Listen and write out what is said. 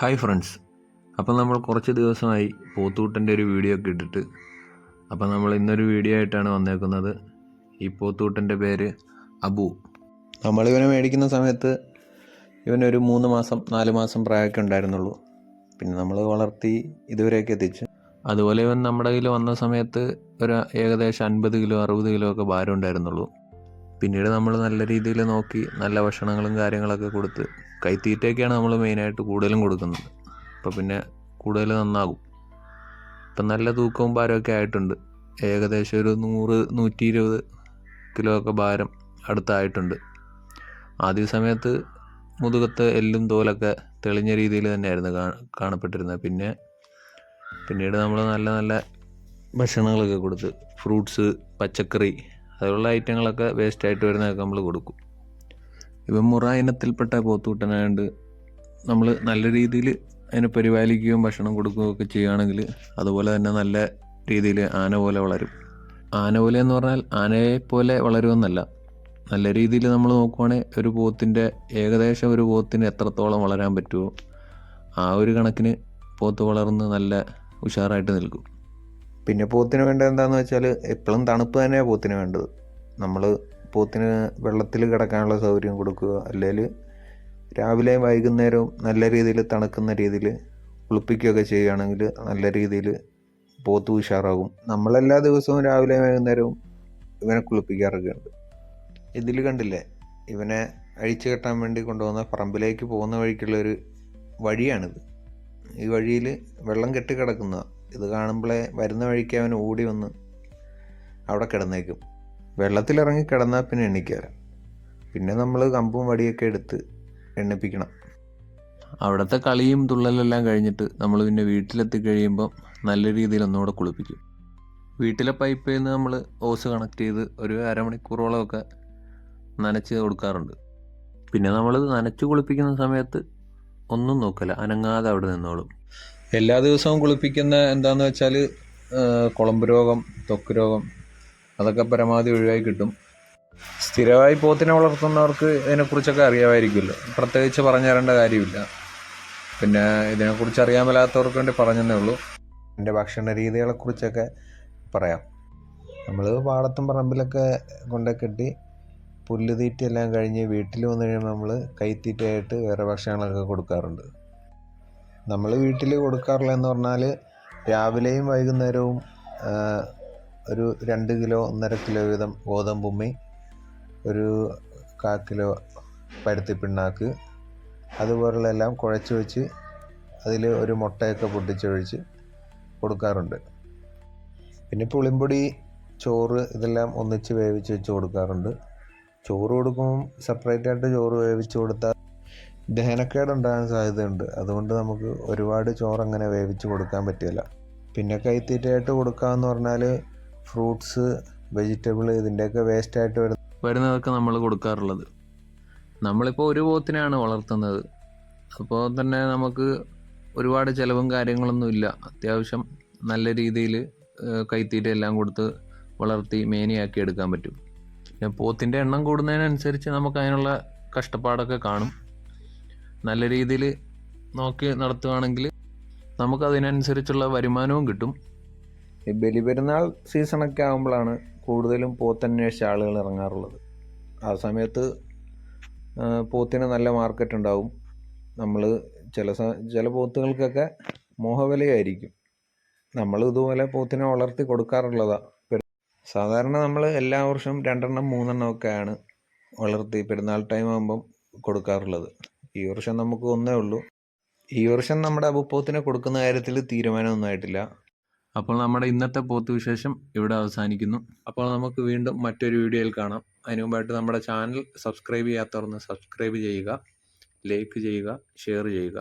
Hi friends അപ്പം നമ്മൾ കുറച്ച് ദിവസമായി പോത്തൂട്ടന്റെ ഒരു വീഡിയോ ഒക്കെ ഇട്ടിട്ട് അപ്പം നമ്മൾ ഇന്നൊരു വീഡിയോ ആയിട്ടാണ് വന്നേക്കുന്നത്. ഈ പോത്തൂട്ടന്റെ പേര് അബു. നമ്മളിവനെ മേടിക്കുന്ന സമയത്ത് ഇവനൊരു മൂന്ന് മാസം നാല് മാസം പ്രായമൊക്കെ ഉണ്ടായിരുന്നുള്ളൂ. പിന്നെ നമ്മൾ വളർത്തി ഇതുവരെയൊക്കെ എത്തിച്ചു. അതുപോലെ ഇവൻ നമ്മുടെ കയ്യിൽ വന്ന സമയത്ത് ഒരു ഏകദേശം അൻപത് കിലോ അറുപത് കിലോ ഒക്കെ ഭാരം ഉണ്ടായിരുന്നുള്ളൂ. പിന്നീട് നമ്മൾ നല്ല രീതിയിൽ നോക്കി നല്ല ഭക്ഷണങ്ങളും കാര്യങ്ങളൊക്കെ കൊടുത്ത് കൈത്തീറ്റയൊക്കെയാണ് നമ്മൾ മെയിനായിട്ട് കൂടുതലും കൊടുക്കുന്നത്. അപ്പോൾ പിന്നെ കൂടുതൽ നന്നാകും. ഇപ്പം നല്ല തൂക്കവും ഭാരമൊക്കെ ആയിട്ടുണ്ട്. ഏകദേശം ഒരു നൂറ് നൂറ്റി ഇരുപത് കിലോ ഒക്കെ ഭാരം അടുത്തായിട്ടുണ്ട്. ആദ്യ സമയത്ത് മുതുകത്ത് എല്ലും തോലൊക്കെ തെളിഞ്ഞ രീതിയിൽ തന്നെയായിരുന്നു കാ കാണപ്പെട്ടിരുന്നത്. പിന്നെ പിന്നീട് നമ്മൾ നല്ല നല്ല ഭക്ഷണങ്ങളൊക്കെ കൊടുത്ത് ഫ്രൂട്ട്സ് പച്ചക്കറി അതുള്ള ഐറ്റങ്ങളൊക്കെ വേസ്റ്റായിട്ട് വരുന്നതൊക്കെ നമ്മൾ കൊടുക്കും. ഇപ്പം മുറ ഇനത്തിൽപ്പെട്ട പോത്തൂട്ടനായതുകൊണ്ട് നമ്മൾ നല്ല രീതിയിൽ അതിനെ പരിപാലിക്കുകയും ഭക്ഷണം കൊടുക്കുകയും ഒക്കെ ചെയ്യുകയാണെങ്കിൽ അതുപോലെ തന്നെ നല്ല രീതിയിൽ ആന പോലെ വളരും. ആന പോലെ എന്ന് പറഞ്ഞാൽ ആനയെ പോലെ വളരുമെന്നല്ല. നല്ല രീതിയിൽ നമ്മൾ നോക്കുവാണെങ്കിൽ ഒരു പോത്തിന്റെ ഏകദേശം ഒരു പോത്തിന് എത്രത്തോളം വളരാൻ പറ്റുമോ ആ ഒരു കണക്കിന് പോത്ത് വളർന്ന് നല്ല ഉഷാറായിട്ട് നിൽക്കും. പിന്നെ പോത്തിന് വേണ്ടത് എന്താണെന്ന് വെച്ചാൽ എപ്പോഴും തണുപ്പ് തന്നെയാണ് പോത്തിന് വേണ്ടത്. നമ്മൾ പോത്തിന് വെള്ളത്തിൽ കിടക്കാനുള്ള സൗകര്യം കൊടുക്കുക. അല്ലെങ്കിൽ രാവിലെ വൈകുന്നേരവും നല്ല രീതിയിൽ തണുക്കുന്ന രീതിയിൽ കുളിപ്പിക്കുകയൊക്കെ ചെയ്യുകയാണെങ്കിൽ നല്ല രീതിയിൽ പോത്ത് ഉഷാറാകും. നമ്മളെല്ലാ ദിവസവും രാവിലെ വൈകുന്നേരവും ഇവനെ കുളിപ്പിക്കാറൊക്കെ ഉണ്ട് ഇതിൽ കണ്ടില്ലേ? ഇവനെ അഴിച്ചു കെട്ടാൻ വേണ്ടി കൊണ്ടുപോകുന്ന പറമ്പിലേക്ക് പോകുന്ന വഴിക്കുള്ളൊരു വഴിയാണിത്. ഈ വഴിയിൽ വെള്ളം കെട്ടി കിടക്കുന്ന ഇത് കാണുമ്പോഴേ വരുന്ന വഴിക്ക് അവൻ ഓടി വന്ന് അവിടെ കിടന്നേക്കും. വെള്ളത്തിലിറങ്ങി കിടന്നാൽ പിന്നെ എണ്ണിക്കാറ് പിന്നെ നമ്മൾ കമ്പും വടിയൊക്കെ എടുത്ത് എണ്ണിപ്പിക്കണം. അവിടുത്തെ കളിയും തുള്ളലെല്ലാം കഴിഞ്ഞിട്ട് നമ്മൾ പിന്നെ വീട്ടിലെത്തി കഴിയുമ്പം നല്ല രീതിയിൽ ഒന്നുകൂടെ കുളിപ്പിക്കും. വീട്ടിലെ പൈപ്പിൽ നിന്ന് നമ്മൾ ഓസ് കണക്ട് ചെയ്ത് ഒരു അരമണിക്കൂറോളമൊക്കെ നനച്ച് കൊടുക്കാറുണ്ട്. പിന്നെ നമ്മൾ നനച്ച് കുളിപ്പിക്കുന്ന സമയത്ത് ഒന്നും നോക്കില്ല അനങ്ങാതെ അവിടെ നിന്നോളും. എല്ലാ ദിവസവും കുളിപ്പിക്കുന്ന എന്താണെന്ന് വെച്ചാൽ കുളമ്പ് രോഗം ത്വക്ക് രോഗം അതൊക്കെ പരമാവധി ഒഴിവായി കിട്ടും. സ്ഥിരമായി പോത്തിനെ വളർത്തുന്നവർക്ക് ഇതിനെക്കുറിച്ചൊക്കെ അറിയാമായിരിക്കുമല്ലോ. പ്രത്യേകിച്ച് പറഞ്ഞു തരേണ്ട കാര്യമില്ല. പിന്നെ ഇതിനെക്കുറിച്ച് അറിയാൻ മേലാത്തവർക്ക് വേണ്ടി പറഞ്ഞതേ ഉള്ളൂ. എന്റെ ഭക്ഷണ രീതികളെക്കുറിച്ചൊക്കെ പറയാം. നമ്മൾ പാടത്തും പറമ്പിലൊക്കെ കൊണ്ടേ കെട്ടി പുല്ല് തീറ്റയെല്ലാം കഴിഞ്ഞ് വീട്ടിൽ വന്നു കഴിയുമ്പോൾ നമ്മൾ കൈത്തീറ്റയായിട്ട് വേറെ ഭക്ഷണങ്ങളൊക്കെ കൊടുക്കാറുണ്ട്. നമ്മൾ വീട്ടിൽ കൊടുക്കാറുള്ളതെന്ന് പറഞ്ഞാൽ രാവിലെയും വൈകുന്നേരവും ഒരു രണ്ട് കിലോ ഒന്നര കിലോ വീതം ഗോതമ്പുമ്മി ഒരു കാ കിലോ പരുത്തി പിണ്ണാക്ക് അതുപോലുള്ള എല്ലാം കുഴച്ച് വെച്ച് അതിൽ ഒരു മുട്ടയൊക്കെ പൊട്ടിച്ചൊഴിച്ച് കൊടുക്കാറുണ്ട്. പിന്നെ പുളിമ്പൊടി ചോറ് ഇതെല്ലാം ഒന്നിച്ച് വേവിച്ച് വെച്ച് കൊടുക്കാറുണ്ട്. ചോറ് കൊടുക്കുമ്പം സെപ്പറേറ്റ് ആയിട്ട് ചോറ് വേവിച്ച് കൊടുത്താൽ ദഹനക്കേട് ഉണ്ടാകാൻ സാധ്യതയുണ്ട്. അതുകൊണ്ട് നമുക്ക് ഒരുപാട് ചോറ് അങ്ങനെ വേവിച്ച് കൊടുക്കാൻ പറ്റില്ല. പിന്നെ കൈത്തീറ്റയായിട്ട് കൊടുക്കാമെന്ന് പറഞ്ഞാൽ ഫ്രൂട്ട്സ് വെജിറ്റബിൾ ഇതിന്റെയൊക്കെ വേസ്റ്റായിട്ട് വരുന്ന വരുന്നതൊക്കെ നമ്മൾ കൊടുക്കാറുള്ളത്. നമ്മളിപ്പോൾ ഒരു പോത്തിനെയാണ് വളർത്തുന്നത്. അപ്പോൾ തന്നെ നമുക്ക് ഒരുപാട് ചിലവും കാര്യങ്ങളൊന്നും ഇല്ല. അത്യാവശ്യം നല്ല രീതിയിൽ കൈത്തീറ്റ എല്ലാം കൊടുത്ത് വളർത്തി മേനിയാക്കി എടുക്കാൻ പറ്റും. പിന്നെ പോത്തിന്റെ എണ്ണം കൂടുന്നതിനനുസരിച്ച് നമുക്ക് അതിനുള്ള കഷ്ടപ്പാടൊക്കെ കാണും. നല്ല രീതിയിൽ നോക്കി നടത്തുകയാണെങ്കിൽ നമുക്കതിനനുസരിച്ചുള്ള വരുമാനവും കിട്ടും. ഈ ബലിപെരുന്നാൾ സീസണൊക്കെ ആകുമ്പോഴാണ് കൂടുതലും പോത്തന്വേഷിച്ച ആളുകൾ ഇറങ്ങാറുള്ളത്. ആ സമയത്ത് പോത്തിന് നല്ല മാർക്കറ്റ് ഉണ്ടാവും. നമ്മൾ ചില ചില പോത്തുകൾക്കൊക്കെ മോഹവിലയായിരിക്കും. നമ്മൾ ഇതുപോലെ പോത്തിനെ വളർത്തി കൊടുക്കാറുള്ളതാണ് സാധാരണ നമ്മൾ എല്ലാ വർഷവും രണ്ടെണ്ണം മൂന്നെണ്ണം ഒക്കെയാണ് വളർത്തി പെരുന്നാൾ ടൈം ആകുമ്പം കൊടുക്കാറുള്ളത്. ഈ വർഷം നമുക്ക് ഒന്നേ ഉള്ളൂ. ഈ വർഷം നമ്മുടെ അബുപ്പോത്തിനെ കൊടുക്കുന്ന കാര്യത്തിൽ തീരുമാനമൊന്നും ആയിട്ടില്ല. അപ്പോൾ നമ്മുടെ ഇന്നത്തെ പോത്ത് വിശേഷം ഇവിടെ അവസാനിക്കുന്നു. അപ്പോൾ നമുക്ക് വീണ്ടും മറ്റൊരു വീഡിയോയിൽ കാണാം. അതിനു മുമ്പായിട്ട് നമ്മുടെ ചാനൽ സബ്സ്ക്രൈബ് ചെയ്യാത്തവർ സബ്സ്ക്രൈബ് ചെയ്യുക ലൈക്ക് ചെയ്യുക ഷെയർ ചെയ്യുക.